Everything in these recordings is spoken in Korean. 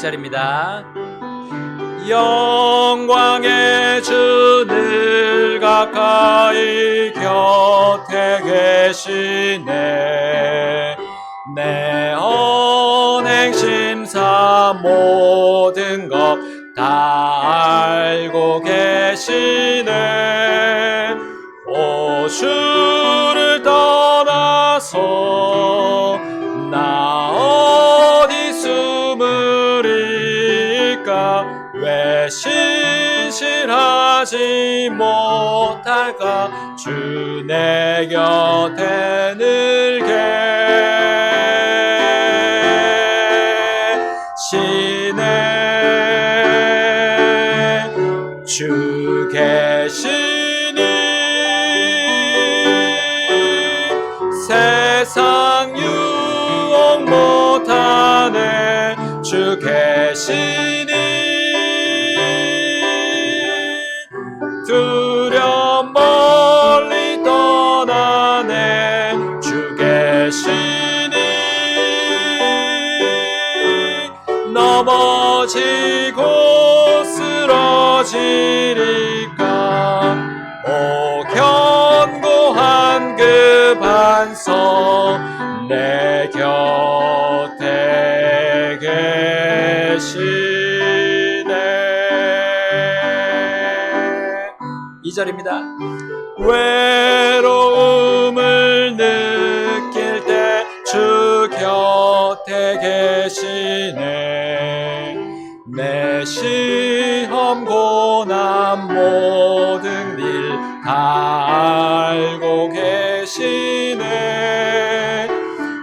1절입니다. 영광의 주 늘 가까이 곁에 계시네 내 언행 심사 모든 것 다 알고 계시네 오 주를 떠나서 숨으리까 왜 신실하지 못할까? 주 내 곁에 늘계시네 주 계시니 세상 유혹 못하네. 주 계시니 계시니 넘어지고 쓰러지리까 오 견고한 그 반석 내 곁에 계시네 2절입니다. 외로 계시네. 내 시험 고난 모든 일 다 알고 계시네.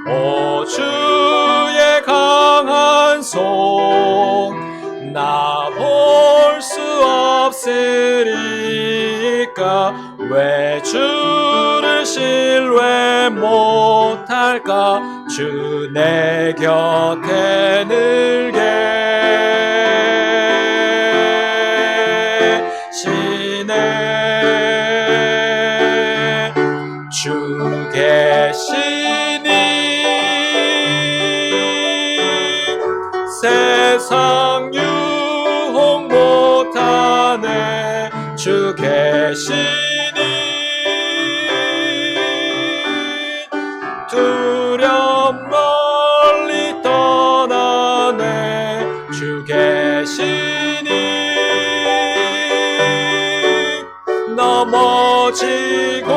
오 주의 강한 손 나 볼 수 없으리까? 왜 주를 신뢰 못 할까? 주 내 곁에 늘계시네 주 계시니 세상 유혹 못하네. 주 계시니 지고